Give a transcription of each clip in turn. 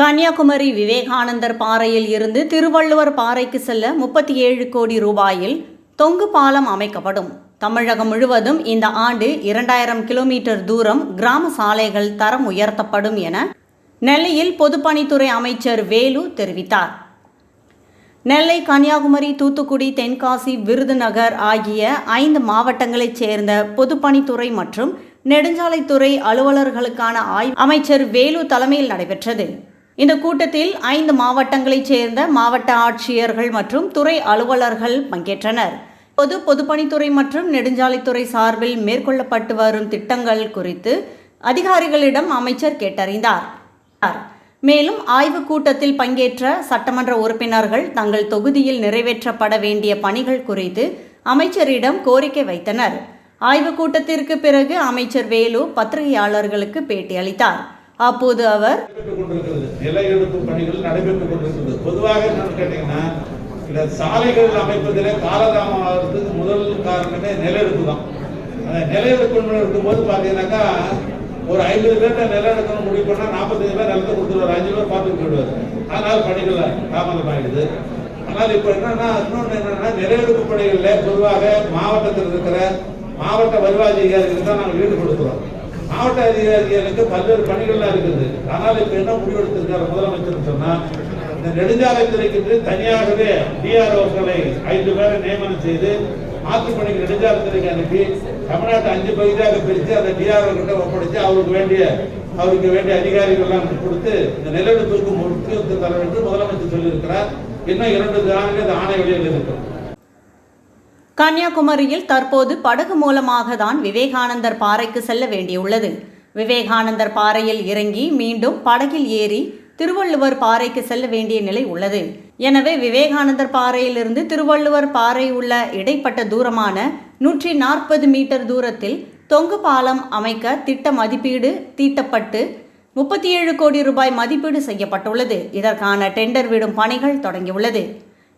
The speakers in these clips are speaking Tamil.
கன்னியாகுமரி விவேகானந்தர் பாறையில் இருந்து திருவள்ளுவர் பாறைக்கு செல்ல முப்பத்தி ஏழு கோடி ரூபாயில் தொங்கு பாலம் அமைக்கப்படும். தமிழகம் முழுவதும் இந்த ஆண்டு இரண்டாயிரம் கிலோமீட்டர் தூரம் கிராம சாலைகள் தரம் உயர்த்தப்படும் என நெல்லையில் பொதுப்பணித்துறை அமைச்சர் வேலு தெரிவித்தார். நெல்லை கன்னியாகுமரி தூத்துக்குடி தென்காசி விருதுநகர் ஆகிய ஐந்து மாவட்டங்களைச் சேர்ந்த பொதுப்பணித்துறை மற்றும் நெடுஞ்சாலைத்துறை அலுவலர்களுக்கான ஆய்வு அமைச்சர் வேலு தலைமையில் நடைபெற்றது. இந்த கூட்டத்தில் ஐந்து மாவட்டங்களைச் சேர்ந்த மாவட்ட ஆட்சியர்கள் மற்றும் துறை அலுவலர்கள் பங்கேற்றனர். பொது பொதுப்பணித்துறை மற்றும் நெடுஞ்சாலைத்துறை சார்பில் மேற்கொள்ளப்பட்டு வரும் திட்டங்கள் குறித்து அதிகாரிகளிடம் அமைச்சர் கேட்டறிந்தார். மேலும் ஆய்வுக் கூட்டத்தில் பங்கேற்ற சட்டமன்ற உறுப்பினர்கள் தங்கள் தொகுதியில் நிறைவேற்றப்பட வேண்டிய பணிகள் குறித்து அமைச்சரிடம் கோரிக்கை வைத்தனர். ஆய்வுக் கூட்டத்திற்கு பிறகு அமைச்சர் வேலு பத்திரிகையாளர்களுக்கு பேட்டியளித்தார். அப்போது அவர் நிலை எடுக்கும் பணிகள் நடைபெற்றுக் கொண்டிருக்கிறது பொதுவாக என்னன்னு கேட்டீங்கன்னா இந்த சாலைகள் அமைப்பதிலே காலதாமம் ஆகிறதுக்கு முதல் காரணமே நிலஎடுப்பு தான். அந்த நிலஎடுப்பு இருக்கும்போது பார்த்தீங்கன்னாக்கா ஒரு ஐம்பது பேர்ட்ட நிலம் எடுக்கணும் முடிவு பண்ணால் நாற்பத்தஞ்சு பேர் நிலத்தை கொடுத்துருவார். அஞ்சு பேர் பார்த்துட்டு போயிடுவார். அதனால பணிகள் தாமதம் ஆயிடுது ஆனால் இப்போ என்னன்னா இன்னொன்று என்னன்னா நிலஎடுப்பு பணிகளில் பொதுவாக மாவட்டத்தில் இருக்கிற மாவட்ட வருவாய் அதிகாரிகள் தான் நாங்கள் ஈடுபடுத்துகிறோம் மாவட்ட அதிகாரிகளுக்கு பல்வேறு பணிகள்லாம் இருக்குது. ஆனால் இப்ப என்ன முடிவெடுத்திருக்காரு முதலமைச்சர் சொன்னா இந்த நெடுஞ்சாலைத்துறைக்கு தனியாகவே டிஆர்ஓக்களை ஐந்து பேரை நியமனம் செய்து மாற்று பணிக்கு நெடுஞ்சாலைத்துறைக்கு அனுப்பி தமிழ்நாட்டை அஞ்சு பகுதியாக பிரித்து அந்த டிஆர்ஓ கிட்ட ஒப்படைச்சு அவருக்கு வேண்டிய அவருக்கு வேண்டிய அதிகாரிகள்லாம் கொடுத்து இந்த நிலநடுப்புக்கு முக்கியத்துவம் தர வேண்டும் முதலமைச்சர் சொல்லியிருக்கிறார். இன்னும் இரண்டு நாட்கள் இந்த ஆணை வெளியில் இருக்கும். கன்னியாகுமரியில் தற்போது படகு மூலமாக தான் விவேகானந்தர் பாறைக்கு செல்ல வேண்டியுள்ளது. விவேகானந்தர் பாறையில் இறங்கி மீண்டும் படகில் ஏறி திருவள்ளுவர் பாறைக்கு செல்ல வேண்டிய நிலை உள்ளது. எனவே விவேகானந்தர் பாறையிலிருந்து திருவள்ளுவர் பாறை உள்ள இடைப்பட்ட தூரமான நூற்றி நாற்பது மீட்டர் தூரத்தில் தொங்கு பாலம் அமைக்க திட்ட மதிப்பீடு தீட்டப்பட்டு முப்பத்தி ஏழு கோடி ரூபாய் மதிப்பீடு செய்யப்பட்டுள்ளது. இதற்கான டெண்டர் விடும் பணிகள் தொடங்கியுள்ளது.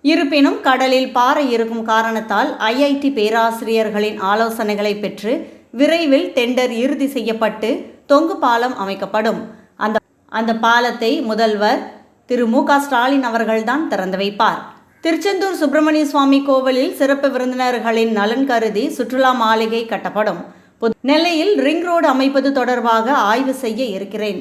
இருப்பினும் கடலில் பாறை இருக்கும் காரணத்தால் ஐஐடி பேராசிரியர்களின் ஆலோசனைகளை பெற்று விரைவில் டெண்டர் இறுதி செய்யப்பட்டு தொங்கு பாலம் அமைக்கப்படும். அந்த அந்த பாலத்தை முதல்வர் திரு மு க ஸ்டாலின் அவர்கள்தான் திறந்து வைப்பார். திருச்செந்தூர் சுப்பிரமணிய சுவாமி கோவிலில் சிறப்பு விருந்தினர்களின் நலன் கருதி சுற்றுலா மாளிகை கட்டப்படும். நெல்லையில் ரிங் ரோடு அமைப்பது தொடர்பாக ஆய்வு செய்ய இருக்கிறேன்.